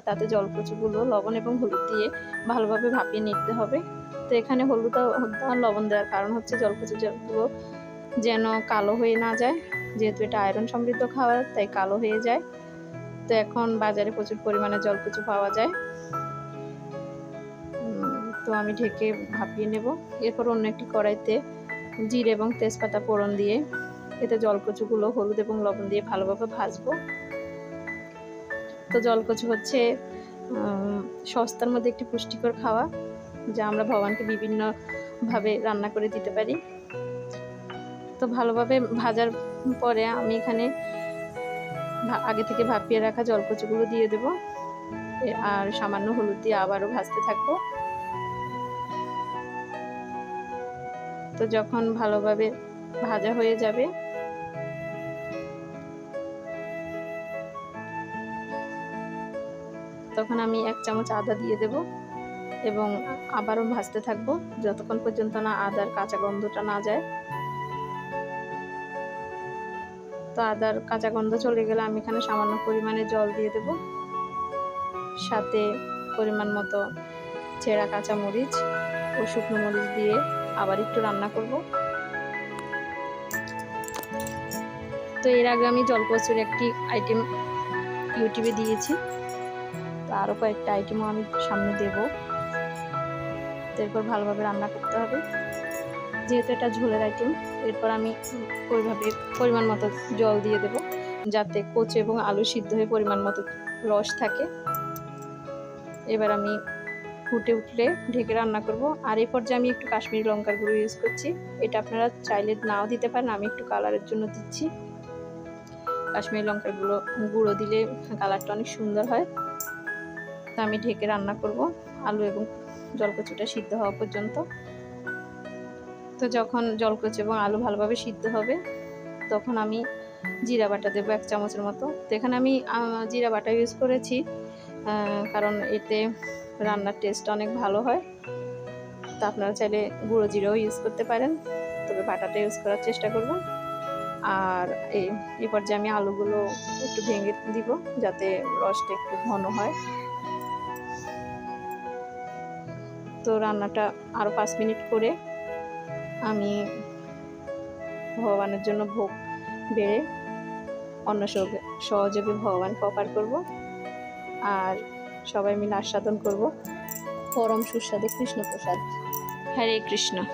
তাতে জলকচুগুলো, লবণ এবং হলুদ দিয়ে ভালোভাবে ভাপিয়ে নিতে হবে। তো এখানে হলুদ আর লবণ দেওয়ার কারণ হচ্ছে জলকচু গুলো যেন কালো হয়ে না যায়। যেহেতু এটা আয়রন সমৃদ্ধ খাবার, তাই কালো হয়ে যায়। তো এখন বাজারে প্রচুর পরিমাণে জলকুচু পাওয়া যায়। তো আমি ঢেকে ভাপিয়ে নেব। এরপর অন্য একটি কড়াইতে জিরে এবং তেজপাতা ফোড়ন দিয়ে এতে জলকচুগুলো, হলুদ এবং লবণ দিয়ে ভালোভাবে ভাজবো। তো জলকচু হচ্ছে সস্তার মধ্যে একটি পুষ্টিকর খাওয়া, যা আমরা ভগবানকে বিভিন্নভাবে রান্না করে দিতে পারি। তো ভালোভাবে ভাজার পরে আমি এখানে আগে থেকে ভাপিয়ে রাখা জলকচুগুলো দিয়ে দেবো। আর সামান্য হলুদ দিয়ে আবারও ভাজতে থাকব। তো যখন ভালোভাবে ভাজা হয়ে যাবে তখন আমি এক চামচ আদা দিয়ে দেব এবং আবারও ভাজতে থাকব যতক্ষণ পর্যন্ত না আদার কাঁচা গন্ধটা না যায়। তো আদার কাঁচা গন্ধ চলে গেলে আমি এখানে সামান্য পরিমাণে জল দিয়ে দেব, সাথে পরিমাণ মতো ছেঁড়া কাঁচা মরিচ ও শুকনো মরিচ দিয়ে আবার একটু রান্না করব। তো এর আগে আমি জলকচুর একটি আইটেম ইউটিউবে দিয়েছি। আরও কয়েকটা আইটেমও আমি সামনে দেব। এরপর ভালোভাবে রান্না করতে হবে। যেহেতু এটা ঝোলের আইটেম এরপর আমি ওইভাবে পরিমাণ মতো জল দিয়ে দেব, যাতে কচু এবং আলু সিদ্ধ হয়ে পরিমাণ মতো রস থাকে। এবার আমি ফুটে উঠলে ঢেকে রান্না করব। আর এই পর্যায়ে আমি একটু কাশ্মীরি লঙ্কার গুঁড়ো ইউজ করছি। এটা আপনারা চাইলে নাও দিতে পারেন, আমি একটু কালারের জন্য দিচ্ছি। কাশ্মীরি লঙ্কার গুঁড়ো গুঁড়ো দিলে কালারটা অনেক সুন্দর হয়। তো আমি ঢেকে রান্না করব আলু এবং জলকচুটা সিদ্ধ হওয়া পর্যন্ত। তো যখন জলকচু এবং আলু ভালোভাবে সিদ্ধ হবে, তখন আমি জিরা বাটা দেবো এক চামচের মতো। তো এখানে আমি জিরা বাটা ইউজ করেছি কারণ এতে রান্নার টেস্ট অনেক ভালো হয়। তো আপনারা চাইলে গুঁড়ো জিরাও ইউজ করতে পারেন, তবে বাটাটা ইউজ করার চেষ্টা করবেন। আর এই পর্যায়ে আমি আলুগুলো একটু ভেঙে দিব, যাতে রসটা একটু ঘন হয়। তো রান্নাটা আরও পাঁচ মিনিট করে আমি ভগবানের জন্য ভোগ বেড়ে অন্য সহযোগে- ভগবান কপার করব আর সবাই মিলে আস্বাদন করব। পরম সুস্বাদে কৃষ্ণ প্রসাদ হরে কৃষ্ণ।